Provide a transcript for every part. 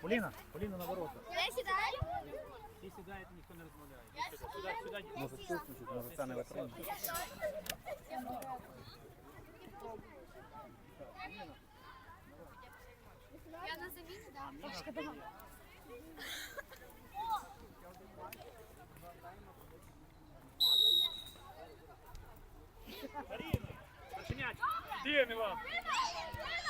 Поліна, Поліна на ворота. Я сідаю. Всі сідають, ніхто не розмовляє. Сюди, сюди. Може стукнуть, може це не витримає. Я на заміні, да. Зачинять. Ти, Мілан. Ема, Аня, середину.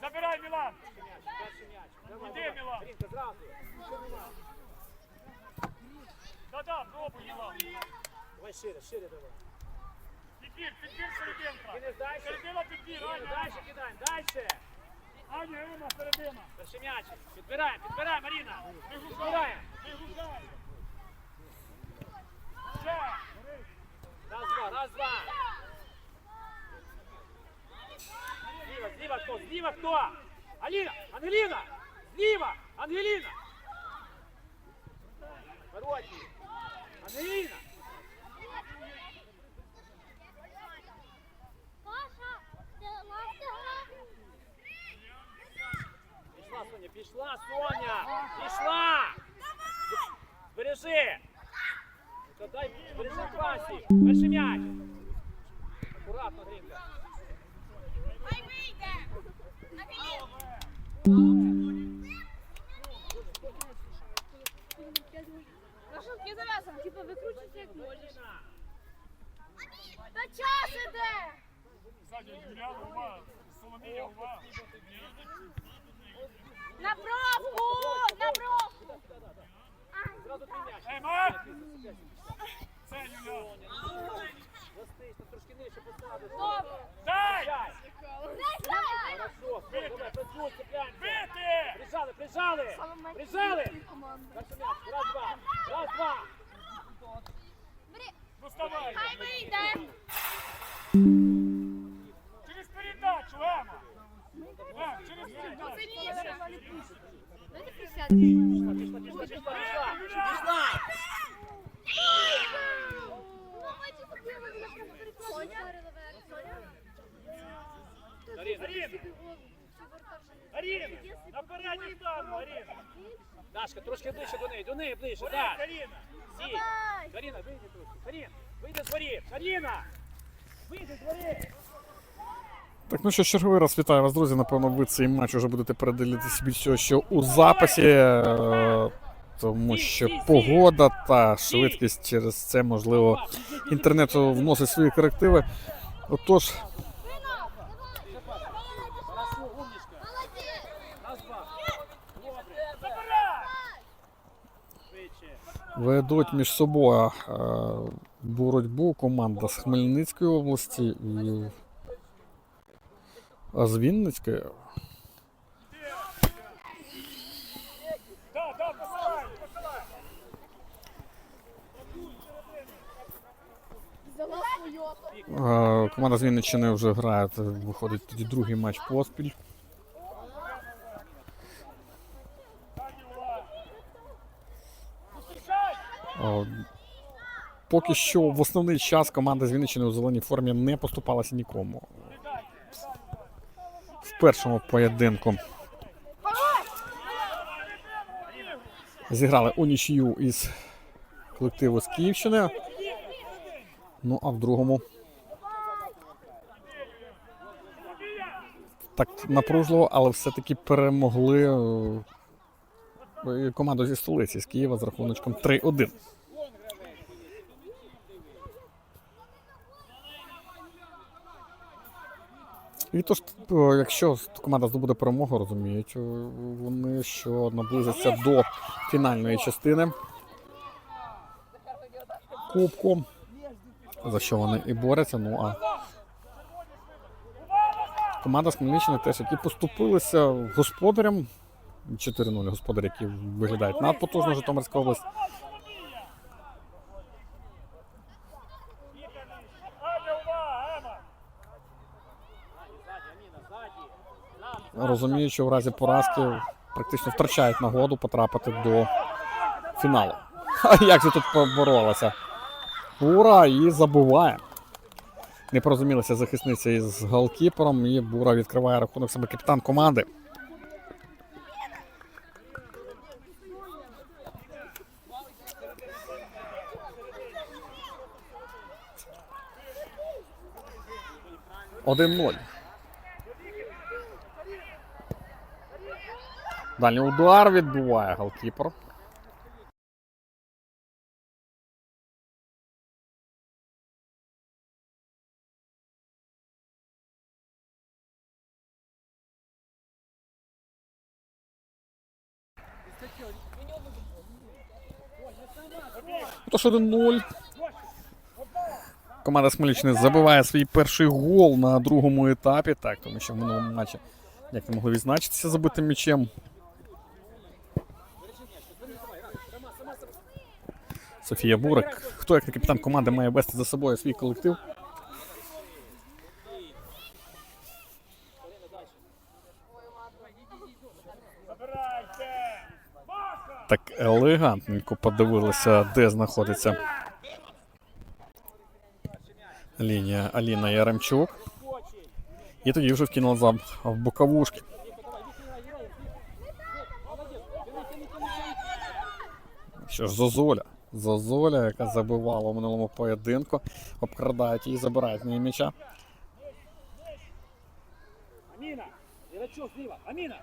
Забирай, Мілан. Іди, Мілан. Да-да, пробуй, Мілан. Давай шире, шире давай. Підбір, підбір серединка. Середина підбір, Аня. Дальше кидаємо, дальше. Аня, Ема, середина. Перший м'ячик. Підбираємо, підбираємо, Маріна. Вигружай. Підбираємо. Раз, два, раз, два. Зліва, зліва хто? Зліва хто? Аліна, Ангеліна! Зліва, Ангеліна! Воротні. Ангеліна! Пішла, Соня, пішла! Збережи! Дай, збережи пасі! Перший м'яч! Акуратно, Грінка! Хай вийде. Ангеліна. Маршрутки зав'язані, типу викручуйся як можеш. Та час іде. Саня, Юліана, увага. Соломія, увага. На пробку! На! Ема! Це. Застись, там трошки нижче посадиш. Дай! Хорошо, давай, працюй! Бити! Прижали, прижали! Прижали! Раз, два! Раз, два! Доставай! Хай вийде! Через передачу, Ема! Ем, через передачу! Сильніше. Дайте присядемо. Пішла, пішла, пішла, пішла! Юліана! Аріна, Аріна! Аріна! На передній стану, Аріна! Дашка, трошки ближче до неї, до неї ближче, так! Аріна! Сі! Каріна, вийди трошки! Карін, вийди з воріт! Каріна! Вийди з воріт! Так, ну що, черговий раз вітаю вас, друзі. Напевно, ви цей матч вже будете передивитися більше що у записі, е, тому що погода та швидкість через це, можливо, інтернету вносить свої корективи. Отож, ведуть між собою е, боротьбу команда з Хмельницької області а з Вінницької. Команда з Вінниччини вже грає, це виходить тоді другий матч поспіль. Поки що в основний час команда з Вінниччини у зеленій формі не поступалася нікому. Першому поєдинку зіграли у нічию із колективу з Київщини. Ну а в другому так напружливо, але все-таки перемогли е, команду зі столиці з Києва з рахуночком 3-1. І тож, е, якщо команда здобуде перемогу, розуміють е, вони, що наблизиться до фінальної частини Кубку, за що вони і борються. Ну а команда з Хмельниччини теж, які поступилися господарям 4-0 господарі, які виглядають надпотужно Житомирська область. Аня, увага, Ема! Ззаді, Аміна! Розуміють, що в разі поразки практично втрачають нагоду потрапити до фіналу. А як же тут поборолася? Бура і забуває. Не порозумілися захисниця із голкіпером, і Бура відкриває рахунок себе капітан команди. Один ноль. Дальній удар відбуває голкіпер. Тож 1-0. Команда Смолічни забиває свій перший гол на другому етапі, так, тому що в минулому матчі як не могли відзначитися забитим м'ячем. Софія Бурик. Хто як не капітан команди має вести за собою свій колектив? Так елегантненько подивилися, де знаходиться лінія Аліна Яремчук. І тоді вже вкинула за в боковушки. Що ж, Зозоля. Зозоля, яка забивала у минулому поєдинку, обкрадають її, забирають неї м'яча. Аміна!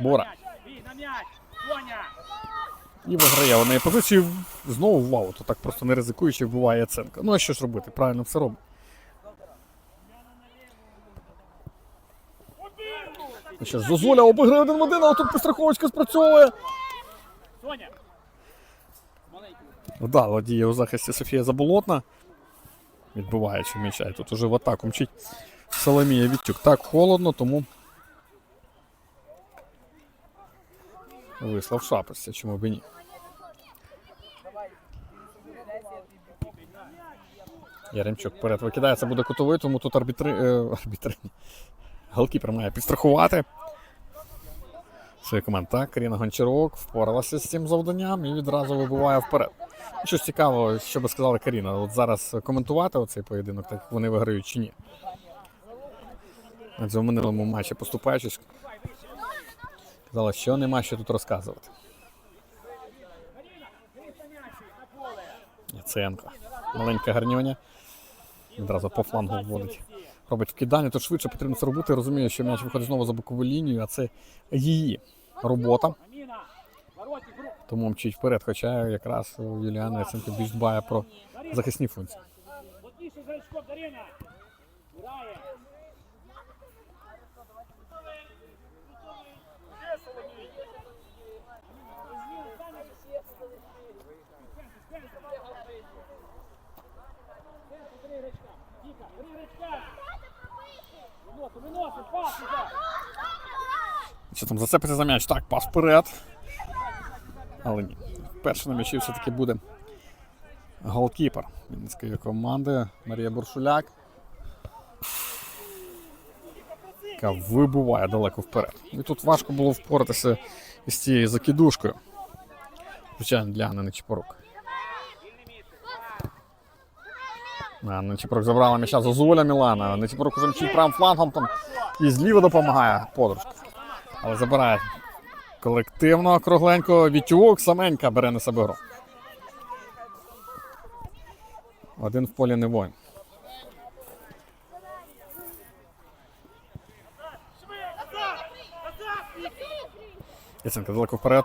Бора. І виграє у неї позицію знову в аут. Так просто не ризикуючи, вбиває Яценка. Ну а що ж робити? Правильно все робить. Ну ж, Зозуля обіграє один в один, а тут підстраховочка спрацьовує. Соня! Маленький. Вдало діє у захисті Софія Заболотна. Відбиваючи м'яча. І тут уже в атаку мчить Соломія Вітюк. Так холодно, тому. Вийшла в чому б і ні. Яремчук вперед викидає, це буде кутовий, тому тут арбітри... е, арбітри... Голкіпер має підстрахувати. Свою команду. Так, Каріна Гончарок впоралася з цим завданням і відразу вибиває вперед. Щось цікаво, що би сказала Каріна. От зараз коментувати оцей поєдинок, так вони виграють чи ні. Адже в минулому матчі поступаючись, казала, що нема що тут розказувати. Яценко. Маленька гарньоня. Відразу по флангу вводить. Робить вкидання, тут швидше потрібно це робити. Розуміє, що м'яч виходить знову за бокову лінію, а це її робота. Тому мчить вперед, хоча якраз Юліана Яценко більш дбає про захисні функції. Плотніше за очком, Дарина! Грає! Віка, бери речка! Виносим, виносим, пас іде! Що там зацепиться за м'яч? Так, пас вперед. Але ні. Перший на м'ячі все-таки буде голкіпер Вінницької команди Марія Буршуляк. Яка вибуває далеко вперед. І тут важко було впоратися із цією закидушкою. Звичайно, для Анни Нечіпорук. Анна Нечіпорук забрала м'яча Зозуля Мілана. Нечіпорук уже мчить правим флангом там і зліва допомагає подружка. Але забирає колективно кругленько. Вітюк саменька бере на себе гру. Один в полі не воїн. Яценко далеко вперед.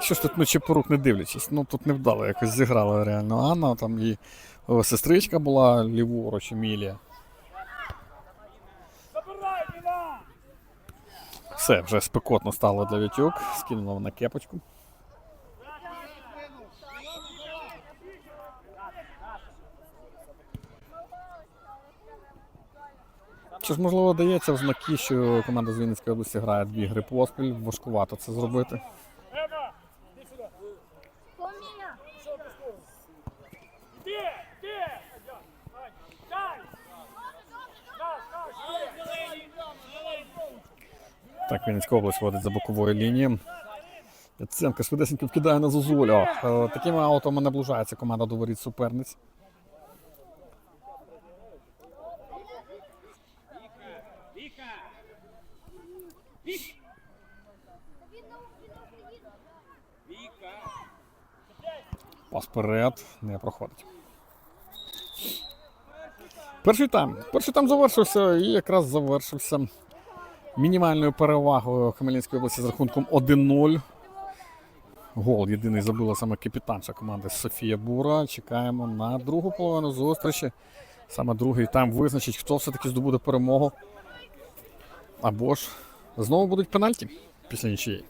Що ж тут ночі порук не дивлячись? Ну тут невдало якось зіграла реально Анна. Там її сестричка була ліворуч Емілія. Забирай, Іван! Все, вже спекотно стало для Вітюк. Скинула вона кепочку. Чи ж можливо дається в знаки, що команда з Вінницької області грає дві гри поспіль, важкувато це зробити. Ема! Іди сюди! Поміня. Де? Де? Так, Вінницька область водить за боковою лінією. Яценко швидесенько вкидає на Зозулю. Е, Такими аутами наближається команда до воріт суперниць. Пас вперед не проходить. Перший тайм. Перший тайм завершився і якраз завершився мінімальною перевагою Хмельницької області з рахунком 1-0. Гол єдиний забила саме капітанша команди Софія Бура. Чекаємо на другу половину зустрічі. Саме другий там визначить, хто все-таки здобуде перемогу. Або ж знову будуть пенальті після нічиєї.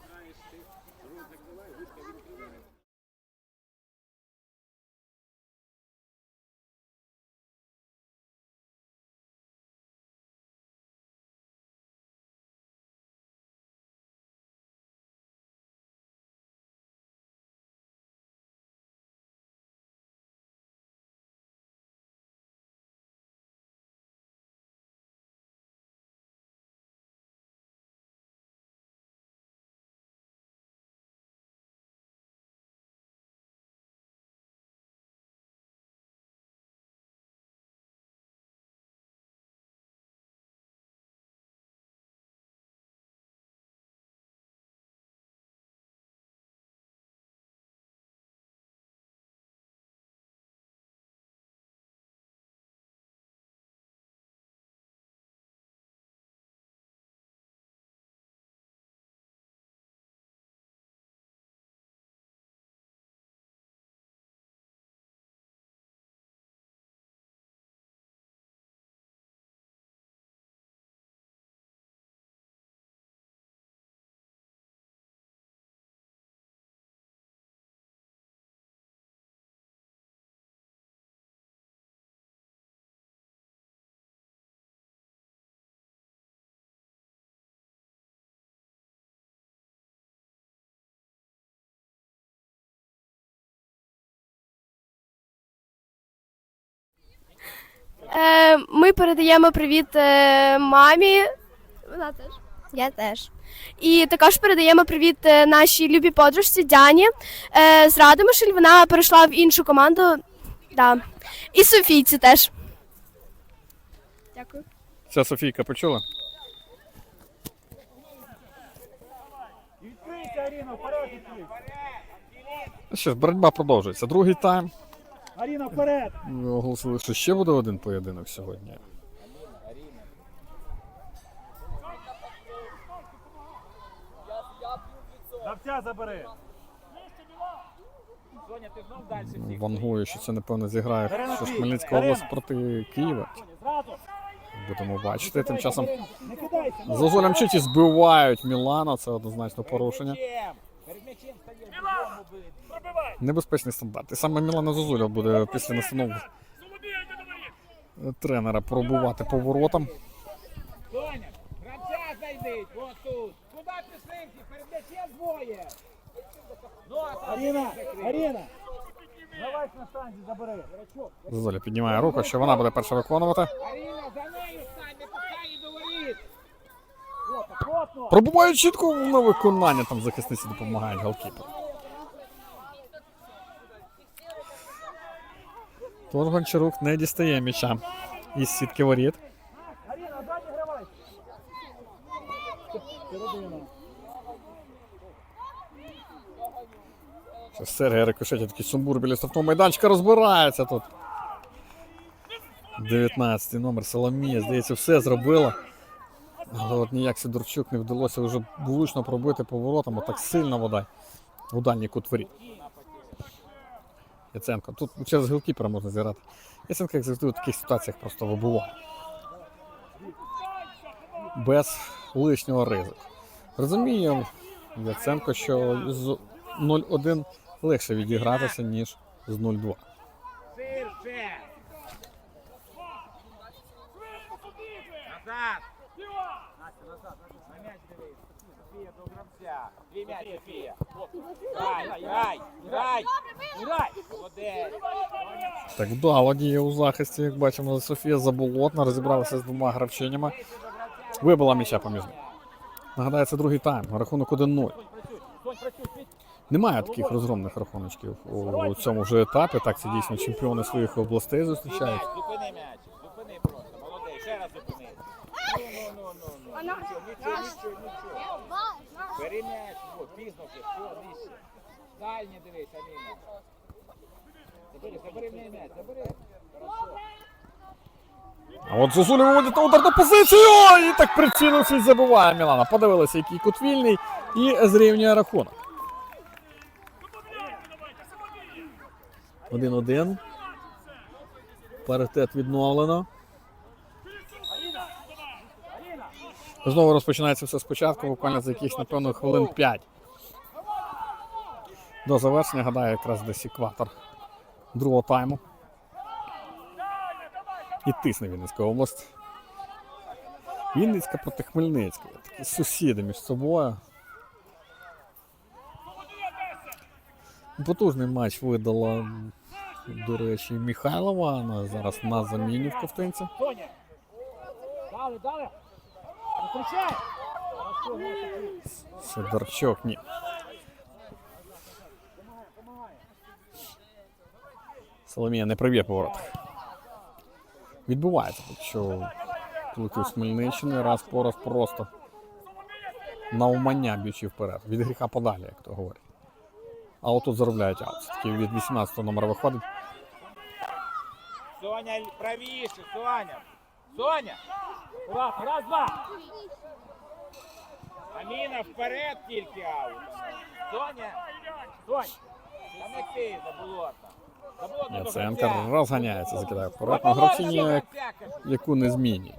Е, ми передаємо привіт е, мамі. Вона теж. Я теж. І також передаємо привіт е, нашій любій подружці Дяні е, з Радомишль. Вона перейшла в іншу команду. Да. І Софійці теж. Дякую. Ця Софійка почула? Що ж, боротьба продовжується. Другий тайм. Аріна, вперед! Ми оголосили, що ще буде один поєдинок сьогодні. Гравця забери! Соня, ти знов далі всіх. Вангую, що це напевно зіграє що ж. Хмельницька область проти Києва. Будемо бачити. Тим часом ну. Зозуля Мчиті збивають Мілана. Це однозначно порушення. Небезпечний стандарт. І саме Мілана Зозуля буде після настанов тренера пробувати поворотом. Соня, гравця зайдіть, от тут. Куди пішли? Перед м'ячем двоє. Ну, Аріна, Аріна. Давай на штанзі забери. Зозуля піднімає руку, що вона буде перша виконувати. Аріна, за нею стань, не пускай її до воріт. От, плотно. Пробуває чітко на виконання. Там захисниці допомагають голкіпер. Тож не дістає м'яча із сітки воріт. Сергій Рикошеті такий сумбур біля штрафного майданчика розбирається тут. 19 номер Соломія, здається, все зробила. Але от ніяк Сидорчук не вдалося вже влучно пробити поворотом, отак сильно вода. У дальній кут воріт. Яценко. Тут через голкіпера можна зіграти. Яценко, як завжди, у таких ситуаціях просто вибуває. Без лишнього ризику. Розумію, Яценко, що з 0-1 легше відігратися, ніж з 0-2. Назад. Настя, назад. На м'яч. Софія до гравця. Дві м'яч, Софія. Так вдало діє у захисті, як бачимо, Софія Заболотна розібралася з двома гравчинями. Вибила м'яча поміж. Нагадаю, це другий тайм. Рахунок 1-0. Сонь, працюй, світ. Немає таких розгромних рахуночків у цьому вже етапі. Так, це дійсно чемпіони своїх областей зустрічають. Зупини м'яч, зупини просто, молодець, ще раз зупини. Ну, ну, ну, ну, ну. Нічого, нічого, нічого, Бери о, пізно вже, все, нижче. Дальнє дивись, Аміна. Забери, забери в м'яч, забери. Хорошо. А от Зозуля виводить на ударну позицію і так прицілився і забиває Мілана. Подивилися, який кут вільний і зрівнює рахунок. 1-1. Паритет відновлено. Знову розпочинається все спочатку, буквально за якихось, напевно, хвилин 5. До завершення, гадаю, якраз десь екватор другого тайму. І тисне Вінницька область. Вінницька проти Хмельницька. Такі сусіди між собою. Потужний матч видала, до речі, Михайлова. Вона зараз на заміні в ковтинці. Соня. Дали, Сидорчук, ні. Соломія не проб'є по воротах. Відбувається, що з Хмельниччини раз по раз просто на умання б'ючи вперед. Від гріха подалі, як то говорять. А отут заробляють аут. Все-таки від 18 номера виходить. Соня, правіше, Соня. Соня. Раз, раз, два. Аміна, вперед тільки аут. Соня. Сонь. Та не ти, до центр гравця. розганяється, закидає гравця, кажу. яку не змінюють.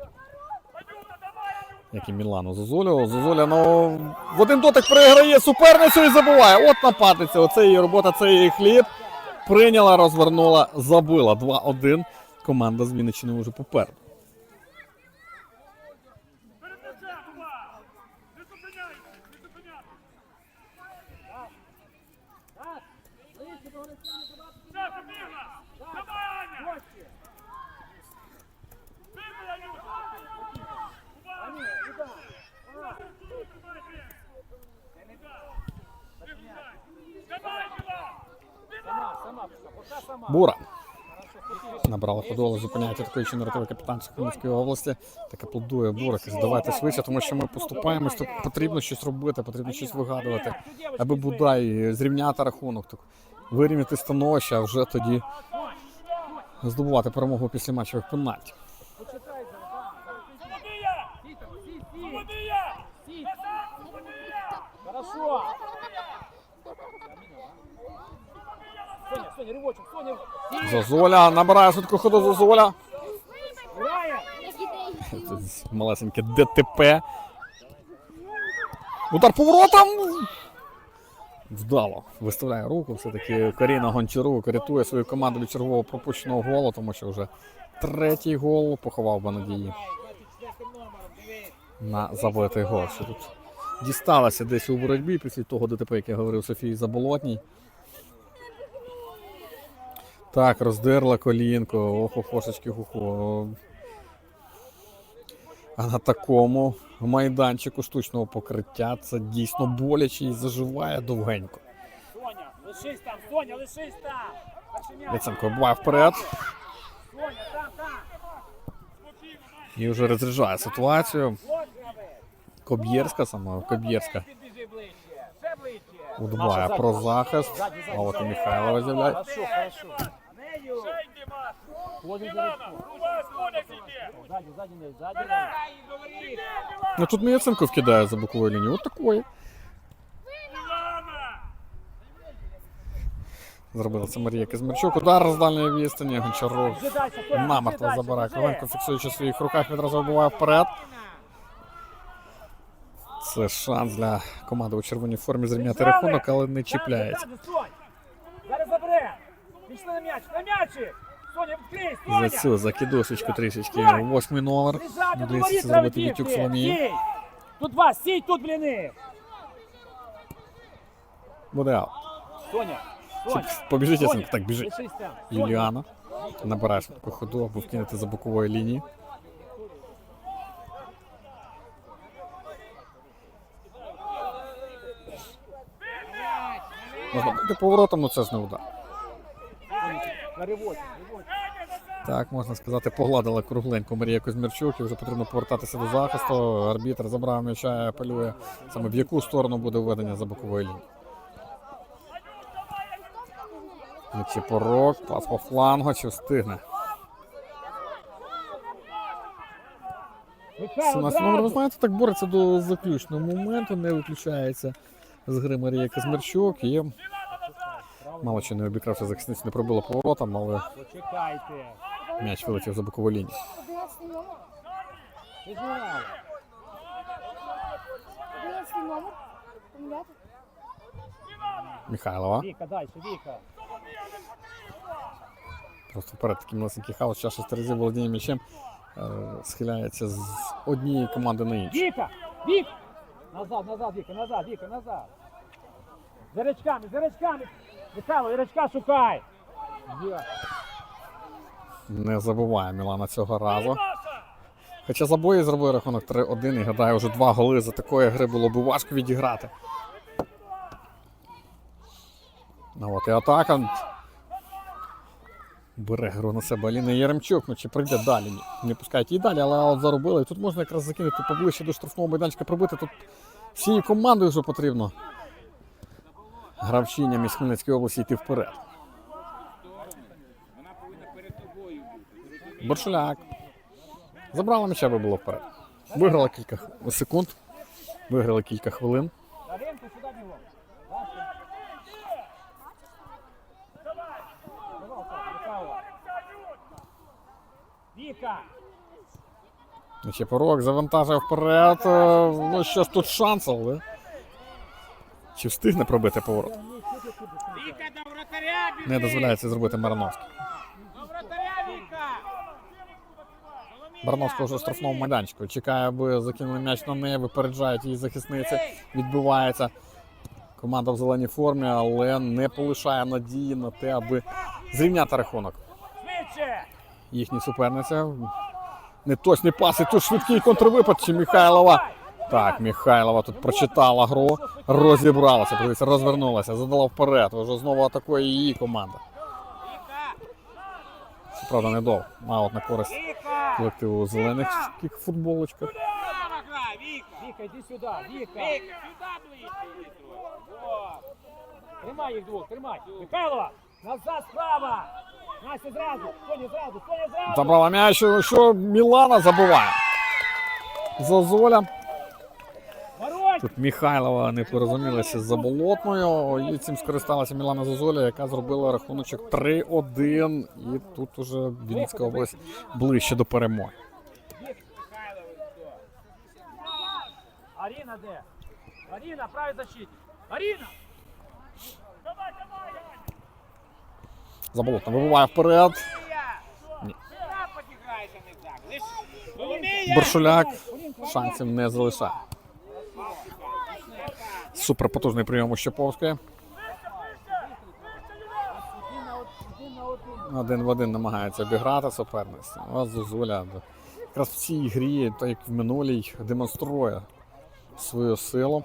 Як і Мілану Зозулю. Зозуля, ну, в один дотик переграє суперницю і забуває. От нападниця, оце її робота, це її хліб. Прийняла, розвернула, забила. 2-1. Команда з Вінниччини вже попереду. Сама, сама, пока сама. Бура. Набрала зупиняється такий нарративний капітан Хмельницької області. Так аплодує Бура. Каже, давайте швидше, тому що ми поступаємось, тут потрібно щось робити, потрібно щось вигадувати. Аби Будай зрівняти рахунок, так, вирівняти становище, а вже тоді здобувати перемогу після матчових пенальтів. Хорошо. Соня. Набирає швидку ходу Зозуля. Малесеньке ДТП. Удар поворотом. Вдало. Виставляє руку. Все-таки Каріна Гончарук рятує свою команду від чергового пропущеного голу, тому що вже третій гол поховав би надії на забитий гол. Що тут дісталося десь у боротьбі після того ДТП, як я говорив Софії Заболотній. Так, роздерла колінко, охо, фошечки, хухо. А на такому майданчику штучного покриття це дійсно боляче і заживає довгенько. Соня, лишись там, Соня, лишись там. Яценко буває вперед Соня, там, там. і вже розряджає ситуацію. Коб'єрська сама Коб'єрська удбає про захист. А от і Михайлова з'являє. Ну тут Яценко вкидає за боковою лінією. От такої. Зробила це Марія Казмірчук. Удар з дальньої відстані. Соня, намертво забирає. Ковенко фіксуючи в своїх руках, відразу вибиває вперед. Це шанс для команди у червоній формі зрівняти рахунок, але не чіпляється. Зараз забере. Пішли на м'яч, на м'ячі. За цю закидосочку трішечки. Восьмий номер. Десь зробити Вітюк Соломії. Тут два, сіть тут бліни. Буде аут. Соня, Соня. Побіжить, ясно. Так, біжить. Юліана. Набирає швидку ходу, аби вкинути за бокової лінії. Можна бути поворотом, але це ж не удар. На ривоті. Так, можна сказати, погладила кругленько Марія Козмірчук і вже потрібно повертатися до захисту. Арбітр забрав м'яча і апелює саме в яку сторону буде введення за бокової лінії. Нечіпорок, пас по флангу, чи встигне. Михайло, 17 номер, ви знаєте, так бореться до заключного моменту, не виключається з гри Марія Казмірчук. І мало чи не обікрався захисницю, не пробила поворотом, але м'яч вилетів за бокову лінію. Михайлова. Віка, далі, Віка. Просто вперед такий малесенький хаос, час шести разів володіння м'ячем е, схиляється з однієї команди на іншу. Віка! Вік! Назад, назад, Віка, назад, Віка, назад. За речками, за речками. Михайло, речка шукай. Не забуває Мілана цього разу. Хоча забої зробив рахунок 3-1 і гадаю, вже два голи за такої гри було б важко відіграти. Ну от і атака. Бере гру на себе Аліна Єремчук, ну чи прийде далі. Ні. Не пускають її далі, але от заробили. І тут можна якраз закинути поближче до штрафного майданчика пробити. Тут всією командою вже потрібно гравчиням із Хмельницької області йти вперед. Боршуляк. Забрала м'яча, би було вперед. Виграла кілька секунд, виграла кілька хвилин. Віка! Нечепорок завантажив вперед. Е, Ну що тут шанс, але. Чи встигне пробити поворот? Не дозволяється зробити Марановський. Барановська вже в штрафному майданчику. Чекає, аби закинули м'яч на неї, випереджають її захисниці. Відбувається команда в зеленій формі, але не полишає надії на те, аби зрівняти рахунок. Їхні суперниця. Не точний пас, і тут швидкий контрвипад чи Михайлова. Так, Михайлова тут прочитала гру, розібралася, подивіться, розвернулася, задала вперед. Вже знову атакує її команда. Правда, недовго. Аут на користь колективу у зелених таких футболочках. Віка! Йди сюди, Віка! Віка, сюди! Тримай їх двох, тримай! Михайлова! Назад справа! Настя зразу! Соня зразу! Соня зразу! Забрала м'яч, що Мілана забуває. Зозоля. Тут Михайлова не порозумілася з заболотною. І цим скористалася Мілана Зозоля, яка зробила рахуночок 3-1. І тут уже Вінницька область ближче до перемоги. Аріна де? Аріна, правий защитник! Аріна! Давай, давай! Заболотна вибиває вперед. Ні. Боршуляк шансів не залишає. Суперпотужний прийом у Щеповської. Один в один намагається обіграти суперництво. А Зозуля якраз в цій грі, так як в минулій, демонструє свою силу.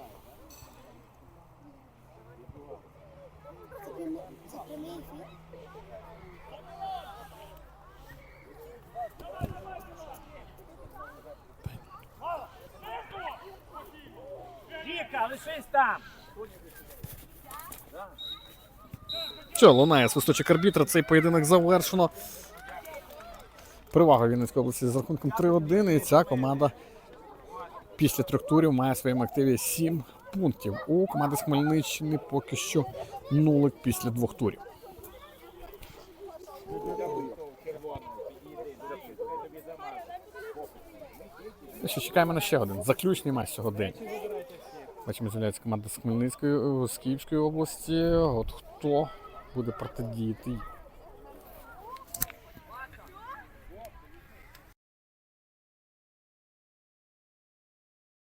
Віка, лишись там! Що, лунає свисточок арбітра, цей поєдинок завершено. Перевага Вінницької області з рахунком 3-1. І ця команда після трьох турів має в своєму активі 7 пунктів. У команди з Хмельниччини поки що нулик після двох турів. Що чекаємо на ще один заключний матч сьогодні. Бачимо, з'являється команда з Хмельницької, е, з Київської області. От хто буде протидіяти